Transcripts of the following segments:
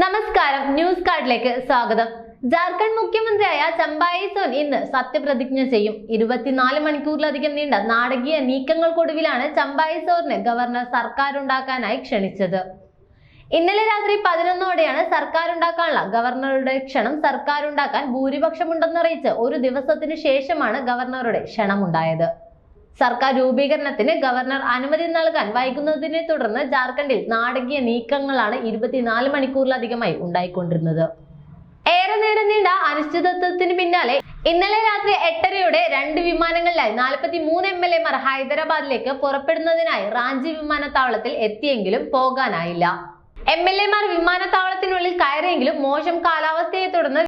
നമസ്കാരം ന്യൂസ് കാർഡിലേക്ക് സ്വാഗതം. ജാർഖണ്ഡ് മുഖ്യമന്ത്രിയായ ചമ്പായി സോൻ ഇന്ന് സത്യപ്രതിജ്ഞ ചെയ്യും. ഇരുപത്തിനാല് മണിക്കൂറിലധികം നീണ്ട നാടകീയ നീക്കങ്ങൾക്കൊടുവിലാണ് ചമ്പായി സോറിനെ ഗവർണർ സർക്കാർ ഉണ്ടാക്കാനായി ക്ഷണിച്ചത്. ഇന്നലെ രാത്രി പതിനൊന്നോടെയാണ് സർക്കാരുണ്ടാക്കാനുള്ള ഗവർണറുടെ ക്ഷണം സർക്കാർ ഉണ്ടാക്കാൻ ഭൂരിപക്ഷമുണ്ടെന്നറിയിച്ച് ഒരു ദിവസത്തിനു ശേഷമാണ് ഗവർണറുടെ ക്ഷണമുണ്ടായത്. സർക്കാർ രൂപീകരണത്തിന് ഗവർണർ അനുമതി നൽകാൻ വൈകുന്നതിനെ തുടർന്ന് ജാർഖണ്ഡിൽ നാടകീയ നീക്കങ്ങളാണ് ഇരുപത്തിനാല് മണിക്കൂറിലധികമായി ഉണ്ടായിക്കൊണ്ടിരുന്നത്. ഏറെ നേരം നീണ്ട അനിശ്ചിതത്വത്തിന് പിന്നാലെ ഇന്നലെ രാത്രി എട്ടരയോടെ രണ്ട് വിമാനങ്ങളിലായി നാൽപ്പത്തി മൂന്ന് എം എൽ എമാർ ഹൈദരാബാദിലേക്ക് പുറപ്പെടുന്നതിനായി റാഞ്ചി വിമാനത്താവളത്തിൽ എത്തിയെങ്കിലും പോകാനായില്ല. എം എൽ എമാർ വിമാനത്താവളത്തിനുള്ളിൽ കയറിയെങ്കിലും മോശം കാലാവസ്ഥയെ തുടർന്ന്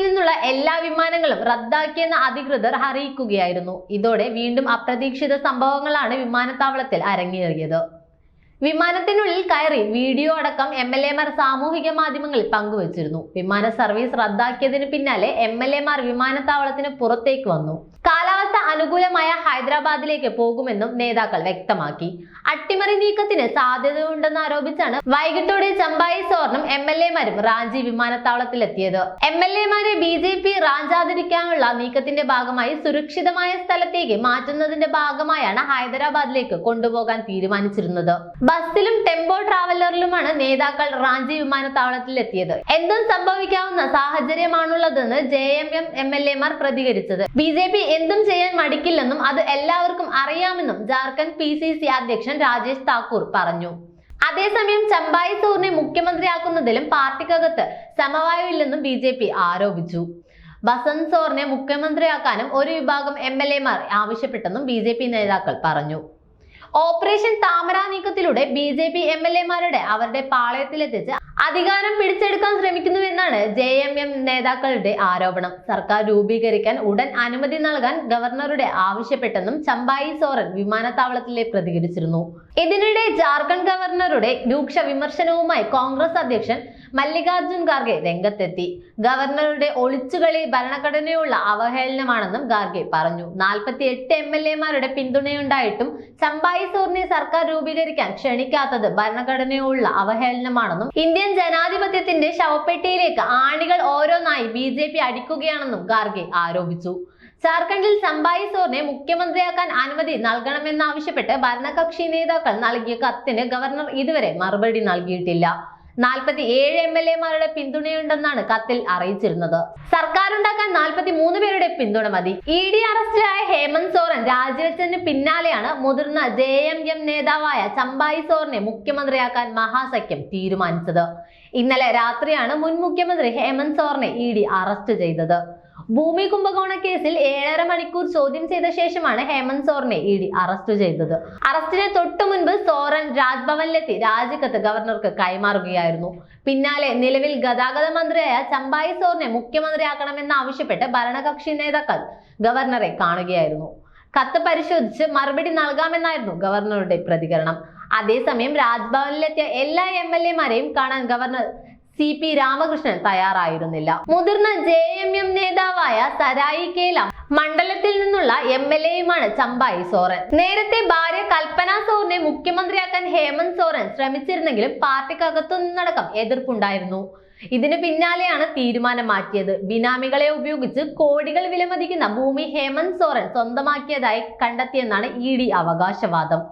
വിമാനത്താവളത്തിൽ നിന്നുള്ള എല്ലാ വിമാനങ്ങളും റദ്ദാക്കിയെന്ന് അധികൃതർ അറിയിക്കുകയായിരുന്നു. ഇതോടെ വീണ്ടും അപ്രതീക്ഷിത സംഭവങ്ങളാണ് വിമാനത്താവളത്തിൽ അരങ്ങേറിയത്. വിമാനത്തിനുള്ളിൽ കയറി വീഡിയോ അടക്കം എം എൽ എമാർ സാമൂഹിക മാധ്യമങ്ങളിൽ പങ്കുവച്ചിരുന്നു. വിമാന സർവീസ് റദ്ദാക്കിയതിന് പിന്നാലെ എം എൽ എമാർ വിമാനത്താവളത്തിന് പുറത്തേക്ക് വന്നു. കാലാവസ്ഥ അനുകൂലമായ ഹൈദരാബാദിലേക്ക് പോകുമെന്നും നേതാക്കൾ വ്യക്തമാക്കി. അട്ടിമറി നീക്കത്തിന് സാധ്യതയുണ്ടെന്ന് ആരോപിച്ചാണ് വൈകിട്ടോടെ ചമ്പായി സോർണും എം എൽ എമാരും റാഞ്ചി വിമാനത്താവളത്തിലെത്തിയത്. എം എൽ എമാരെ ബി ജെ പി റാഞ്ചാതിരിക്കാനുള്ള നീക്കത്തിന്റെ ഭാഗമായി സുരക്ഷിതമായ സ്ഥലത്തേക്ക് മാറ്റുന്നതിന്റെ ഭാഗമായാണ് ഹൈദരാബാദിലേക്ക് കൊണ്ടുപോകാൻ തീരുമാനിച്ചിരുന്നത്. ബസ്സിലും ടെമ്പോ ട്രാവലറിലുമാണ് നേതാക്കൾ റാഞ്ചി വിമാനത്താവളത്തിൽ എത്തിയത് എന്തും സംഭവിക്കാവുന്ന സാഹചര്യമാണുള്ളതെന്ന് J M M M L എമാർ പ്രതികരിച്ചത്. ബി ജെ പി എന്തും ചെയ്യാൻ മടിക്കില്ലെന്നും അത് എല്ലാവർക്കും അറിയാമെന്നും ജാർഖണ്ഡ് പി സി സി അധ്യക്ഷൻ രാജേഷ് താക്കൂർ പറഞ്ഞു. അതേസമയം ചമ്പായി സൂറിനെ മുഖ്യമന്ത്രിയാക്കുന്നതിലും പാർട്ടിക്കകത്ത് സമവായമില്ലെന്നും ബി ജെ പി ആരോപിച്ചു. ബസന്ത് സോറിനെ മുഖ്യമന്ത്രിയാക്കാനും ഒരു വിഭാഗം എം എൽ എമാർ ആവശ്യപ്പെട്ടെന്നും ബി ജെ പി നേതാക്കൾ പറഞ്ഞു. ഓപ്പറേഷൻ താമര നീക്കത്തിലൂടെ B J P M L എമാരുടെ അവരുടെ പാളയത്തിലെത്തിച്ച് അധികാരം പിടിച്ചെടുക്കാൻ ശ്രമിക്കുന്നുവെന്നാണ് ജെ എം എം നേതാക്കളുടെ ആരോപണം. സർക്കാർ രൂപീകരിക്കാൻ ഉടൻ അനുമതി നൽകാൻ ഗവർണറുടെ ആവശ്യപ്പെട്ടെന്നും ചമ്പായി സോറൻ വിമാനത്താവളത്തിലെ പ്രതികരിച്ചിരുന്നു. ഇതിനിടെ ജാർഖണ്ഡ് ഗവർണറുടെ രൂക്ഷ വിമർശനവുമായി കോൺഗ്രസ് അധ്യക്ഷൻ മല്ലികാർജുൻ ഖാർഗെ രംഗത്തെത്തി. ഗവർണറുടെ ഒളിച്ചുകളി ഭരണഘടനയുള്ള അവഹേളനമാണെന്നും ഖാർഗെ പറഞ്ഞു. നാൽപ്പത്തി എട്ട് എം എൽ എമാരുടെ പിന്തുണയുണ്ടായിട്ടും ചമ്പായി സോറിനെ സർക്കാർ രൂപീകരിക്കാൻ ക്ഷണിക്കാത്തത് ഭരണഘടനയുള്ള അവഹേളനമാണെന്നും ഇന്ത്യൻ ജനാധിപത്യത്തിന്റെ ശവപ്പെട്ടിയിലേക്ക് ആണികൾ ഓരോന്നായി ബി ജെ പി അടിക്കുകയാണെന്നും ഖാർഗെ ആരോപിച്ചു. ജാർഖണ്ഡിൽ ചമ്പായി സോറിനെ മുഖ്യമന്ത്രിയാക്കാൻ അനുമതി നൽകണമെന്നാവശ്യപ്പെട്ട് ഭരണകക്ഷി നേതാക്കൾ നൽകിയ കത്തിന് ഗവർണർ ഇതുവരെ മറുപടി നൽകിയിട്ടില്ല. നാൽപ്പത്തി ഏഴ് എം എൽ എമാരുടെ പിന്തുണയുണ്ടെന്നാണ് കത്തിൽ അറിയിച്ചിരുന്നത്. സർക്കാരുണ്ടാക്കാൻ നാൽപ്പത്തി മൂന്ന് പേരുടെ പിന്തുണ മതി. ഇ ഡി അറസ്റ്റിലായ ഹേമന്ത് സോറൻ രാജിവെച്ചതിന് പിന്നാലെയാണ് മുതിർന്ന ജെ എം എം നേതാവായ ചമ്പായി സോറിനെ മുഖ്യമന്ത്രിയാക്കാൻ മഹാസഖ്യം തീരുമാനിച്ചത്. ഇന്നലെ രാത്രിയാണ് മുൻ മുഖ്യമന്ത്രി ഹേമന്ത് സോറിനെ ഇ ഡി അറസ്റ്റ് ചെയ്തത്. ഭൂമി കുംഭകോണ കേസിൽ ഏഴര മണിക്കൂർ ചോദ്യം ചെയ്ത ശേഷമാണ് ഹേമന്ത് സോറിനെ ഇ ഡി അറസ്റ്റ് ചെയ്തത്. അറസ്റ്റിന് തൊട്ടു മുൻപ് സോറൻ രാജ്ഭവനിലെത്തി രാജിക്കത്ത് ഗവർണർക്ക് കൈമാറുകയായിരുന്നു. പിന്നാലെ നിലവിൽ ഗതാഗത മന്ത്രിയായ ചമ്പായി സോറിനെ മുഖ്യമന്ത്രിയാക്കണമെന്ന് ആവശ്യപ്പെട്ട് ഭരണകക്ഷി നേതാക്കൾ ഗവർണറെ കാണുകയായിരുന്നു. കത്ത് പരിശോധിച്ച് മറുപടി നൽകാമെന്നായിരുന്നു ഗവർണറുടെ പ്രതികരണം. അതേസമയം രാജ്ഭവനിലെത്തിയ എല്ലാ എം എൽ എമാരെയും കാണാൻ ഗവർണർ സി പി രാമകൃഷ്ണൻ തയ്യാറായിരുന്നില്ല. മുതിർന്ന ജെ എം എം നേതാവായ സരായി കേല മണ്ഡലത്തിൽ നിന്നുള്ള എം എൽ എയുമാണ് ചമ്പായി സോറൻ. നേരത്തെ ഭാര്യ കൽപ്പന സോറിനെ മുഖ്യമന്ത്രിയാക്കാൻ ഹേമന്ത് സോറൻ ശ്രമിച്ചിരുന്നെങ്കിലും പാർട്ടിക്കകത്തു നിന്നടക്കം എതിർപ്പുണ്ടായിരുന്നു. ഇതിനു പിന്നാലെയാണ് തീരുമാനം മാറ്റിയത് ബിനാമികളെ ഉപയോഗിച്ച് കോടികൾ വിലമതിക്കുന്ന ഭൂമി ഹേമന്ത് സോറൻ സ്വന്തമാക്കിയതായി കണ്ടെത്തിയെന്നാണ് ഇ ഡി അവകാശവാദം.